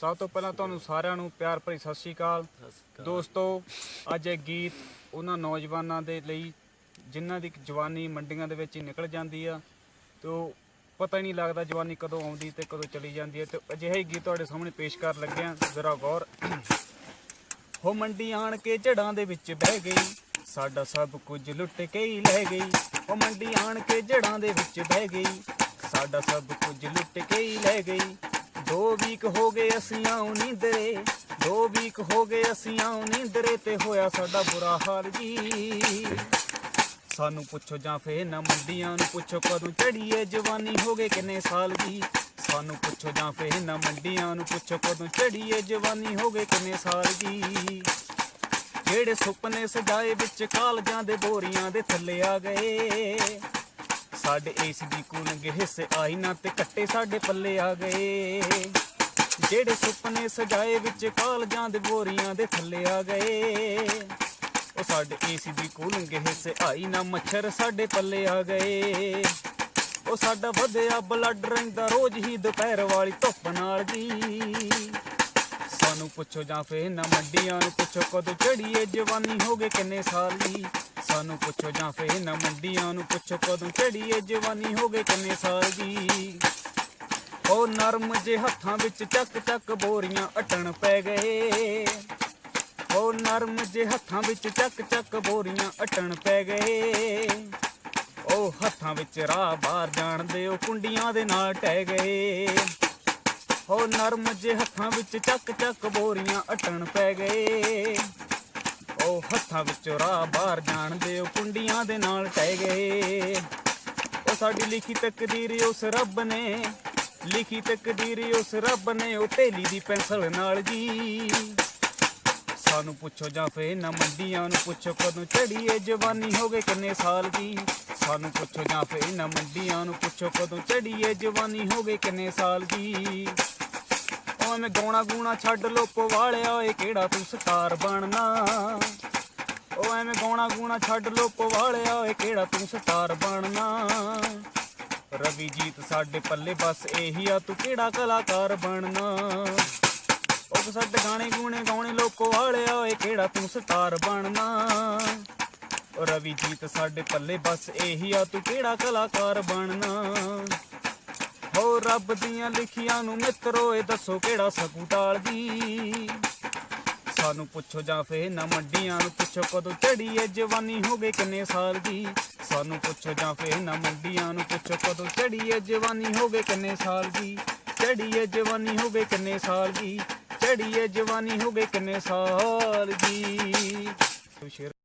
ਸਭ ਤੋਂ ਪਹਿਲਾਂ ਤੁਹਾਨੂੰ ਸਾਰਿਆਂ ਨੂੰ ਪਿਆਰ ਭਰੀ ਸਤਿ ਸ਼੍ਰੀ ਅਕਾਲ। ਦੋਸਤੋ, ਅੱਜ ਇਹ ਗੀਤ ਉਹਨਾਂ ਨੌਜਵਾਨਾਂ ਦੇ ਲਈ ਜਿਨ੍ਹਾਂ ਦੀ ਜਵਾਨੀ ਮੰਡੀਆਂ ਦੇ ਵਿੱਚ ਹੀ ਨਿਕਲ ਜਾਂਦੀ ਆ, ਤੇ ਉਹ ਪਤਾ ਹੀ ਨਹੀਂ ਲੱਗਦਾ ਜਵਾਨੀ ਕਦੋਂ ਆਉਂਦੀ ਤੇ ਕਦੋਂ ਚਲੀ ਜਾਂਦੀ ਹੈ ਤੇ ਅਜਿਹੇ ਗੀਤ ਤੁਹਾਡੇ ਸਾਹਮਣੇ ਪੇਸ਼ ਕਰ ਲੱਗਿਆ ਜ਼ਰਾ ਗੌਰ। ਹੋ ਮੰਡੀ ਆਣ ਕੇ ਝੜਾਂ ਦੇ ਵਿੱਚ ਬਹਿ ਗਈ, ਸਾਡਾ ਸਭ ਕੁਝ ਲੁੱਟ ਕੇ ਹੀ ਲੈ ਗਈ। ਉਹ ਮੰਡੀ ਆਣ ਕੇ ਝੜਾਂ ਦੇ ਵਿੱਚ ਬਹਿ ਗਈ, ਸਾਡਾ ਸਭ ਕੁਝ ਲੁੱਟ ਕੇ ਹੀ ਲੈ ਗਈ। ਦੋ ਵੀਕ ਹੋ ਗਏ ਅਸੀਂ ਆਉ ਨੀਂਦਰੇ, ਦੋ ਵੀਕ ਹੋ ਗਏ ਅਸੀਂ ਆਉ ਨੀਂਦਰੇ ਤੇ ਹੋਇਆ ਸਾਡਾ ਬੁਰਾ ਹਾਲ ਜੀ। ਸਾਨੂੰ ਪੁੱਛੋ ਜਾਂ ਫੇਰ ਨਾ ਮੰਡੀਆਂ ਨੂੰ ਪੁੱਛੋ ਕਦੋਂ ਚੜੀਏ ਜਵਾਨੀ ਹੋ ਗਏ ਕਿੰਨੇ ਸਾਲ ਦੀ ਸਾਨੂੰ ਪੁੱਛੋ ਜਾਂ ਫੇਰ ਨਾ ਮੰਡੀਆਂ ਨੂੰ ਪੁੱਛੋ ਕਦੋਂ ਚੜੀਏ ਜਵਾਨੀ ਹੋ ਗਏ ਕਿੰਨੇ ਸਾਲ ਦੀ ਜਿਹੜੇ ਸੁਪਨੇ ਸਜਾਏ ਵਿੱਚ ਕਾਲਜਾਂ ਦੇ ਬੋਰੀਆਂ ਦੇ ਥੱਲੇ ਆ ਗਏ ਸਾਡੇ ਏਸ ਦੀ ਕੂਲੰਗ ਹਿੱਸੇ ਆਈ ਨਾ ਤੇ ਕੱਟੇ ਸਾਡੇ ਪੱਲੇ ਆ ਗਏ। ਜਿਹੜੇ ਸੁਪਨੇ ਸਜਾਏ ਵਿੱਚ ਕਾਲਜਾਂ ਦੇ ਬੋਰੀਆਂ ਦੇ ਥੱਲੇ ਆ ਗਏ। ਉਹ ਸਾਡੇ ਏਸੀ ਦੀ ਕੂਲਿੰਗ ਹਿੱਸੇ ਆਈ ਨਾ ਮੱਛਰ ਸਾਡੇ ਪੱਲੇ ਆ ਗਏ। ਉਹ ਸਾਡਾ ਵਧਿਆ ਬਲੱਡ ਰਹਿੰਦਾ ਰੋਜ਼ ਹੀ ਦੁਪਹਿਰ ਵਾਲੀ ਧੁੱਪ ਨਾਲ ਜੀ। ਪੁੱਛੋ ਜਾਂ ਫੇ ਨਾ ਮੰਡੀਆਂ ਨੂੰ ਪੁੱਛੋ, ਕਦੋਂ ਚੜੀਏ ਜਵਾਨੀ ਹੋ ਗਏ ਕਿੰਨੇ ਸਾਲ ਦੀ? ਸਾਨੂੰ ਪੁੱਛੋ ਜਾਂ ਫੇਰ ਨਾ ਮੰਡੀਆਂ ਨੂੰ ਪੁੱਛੋ, ਕਦੋਂ ਚੜੀਏ ਜਵਾਨੀ ਹੋ ਗਏ ਕਿੰਨੇ ਸਾਲ ਦੀ? ਉਹ ਨਰਮ ਜੇ ਹੱਥਾਂ ਵਿੱਚ ਚੱਕ ਚੱਕ ਬੋਰੀਆਂ ਅਟਣ ਪੈ ਗਏ। ਉਹ ਨਰਮ ਜੇ ਹੱਥਾਂ ਵਿੱਚ ਚੱਕ ਚੱਕ ਬੋਰੀਆਂ ਅਟਣ ਪੈ ਗਏ। ਉਹ ਹੱਥਾਂ ਵਿੱਚ ਰਾਹ ਬਾਹਰ ਜਾਣਦੇ ਉਹ ਕੁੰਡੀਆਂ ਦੇ ਨਾਲ ਟਹਿ ਗਏ। ਉਹ ਨਰਮ ਜੇ ਹੱਥਾਂ ਵਿੱਚ ਚੱਕ ਚੱਕ ਬੋਰੀਆਂ ਅਟਣ ਪੈ ਗਏ। ਉਹ ਹੱਥਾਂ ਵਿੱਚੋਂ ਰਾਹ ਬਾਹਰ ਜਾਣਦੇ ਉਹ ਕੁੰਡੀਆਂ ਦੇ ਨਾਲ ਟਹਿ ਗਏ। ਉਹ ਸਾਡੀ ਲਿਖੀ ਤਕਦੀਰ ਉਸ ਰੱਬ ਨੇ, ਲਿਖੀ ਤਕਦੀਰ ਉਸ ਰੱਬ ਨੇ, ਉਹ ਢੇਲੀ ਦੀ ਪੈਨਸਲ ਨਾਲ ਜੀ। ਸਾਨੂੰ ਪੁੱਛੋ ਜਾਂ ਫੇਰ ਨਾ ਮੰਡੀਆਂ ਨੂੰ ਪੁੱਛੋ, ਕਦੋਂ ਚੜੀਏ ਜਵਾਨੀ ਹੋ ਗਏ ਕਿੰਨੇ ਸਾਲ ਦੀ? ਸਾਨੂੰ ਪੁੱਛੋ ਜਾਂ ਫੇਰ ਨਾ ਮੰਡੀਆਂ ਨੂੰ ਪੁੱਛੋ, ਕਦੋਂ ਚੜੀਏ ਜਵਾਨੀ ਹੋ ਗਏ ਕਿੰਨੇ ਸਾਲ ਦੀ? ਐਵੇਂ ਗਾਉਣਾ ਗੂਣਾ ਛੱਡ ਲੋ ਪਵਾਲਿਆ ਓਏ ਕਿਹੜਾ ਤੂੰ ਸਟਾਰ ਬਣਨਾ? ਉਹ ਐਵੇਂ ਗਾਉਣਾ ਗੂਣਾ ਛੱਡ ਲੋ ਪਵਾਲਿਆ ਓਏ ਕਿਹੜਾ ਤੂੰ ਸਟਾਰ ਬਣਨਾ? ਰਵੀ ਜੀਤ ਸਾਡੇ ਪੱਲੇ, ਬਸ ਇਹੀ ਆ, ਤੂੰ ਕਿਹੜਾ ਕਲਾਕਾਰ ਬਣਨਾ? ਉਹ ਸਾਡੇ ਗਾਣੇ ਗੂਣੇ ਗਾਉਣੇ ਲੋਕੋ ਵਾਲਿਆ, ਓਏ ਕਿਹੜਾ ਤੂੰ ਸਟਾਰ ਬਣਨਾ? ਉਹ ਰਵੀ ਜੀਤ ਸਾਡੇ ਪੱਲੇ, ਬਸ ਇਹੀ ਆ, ਤੂੰ ਕਿਹੜਾ ਕਲਾਕਾਰ ਬਣਨਾ? ਹੋ ਰੱਬ ਦੀਆਂ ਲਿਖੀਆਂ ਨੂੰ ਮਿੱਤਰੋ, ਇਹ ਦੱਸੋ ਕਿਹੜਾ ਸਕੂ ਟਾਲਦੀ ਸਾਨੂੰ ਪੁੱਛੋ ਜਾਂ ਫੇਰ ਨਾ ਮੰਡੀਆਂ ਨੂੰ ਪੁੱਛੋ, ਕਦੋਂ ਚੜੀਏ ਜਵਾਨੀ ਹੋ ਗਏ ਕਿੰਨੇ ਸਾਲ ਦੀ? ਸਾਨੂੰ ਪੁੱਛੋ ਜਾਂ ਫੇਰ ਨਾ ਮੰਡੀਆਂ ਨੂੰ ਪੁੱਛੋ, ਕਦੋਂ ਚੜੀਏ ਜਵਾਨੀ ਹੋ ਗਏ ਕਿੰਨੇ ਸਾਲ ਦੀ? ਚੜੀਏ ਜਵਾਨੀ ਹੋ ਗਏ ਕਿੰਨੇ ਸਾਲ ਦੀ? ਚੜੀਏ ਜਵਾਨੀ ਹੋ ਗਏ ਕਿੰਨੇ ਸਾਲ ਦੀ?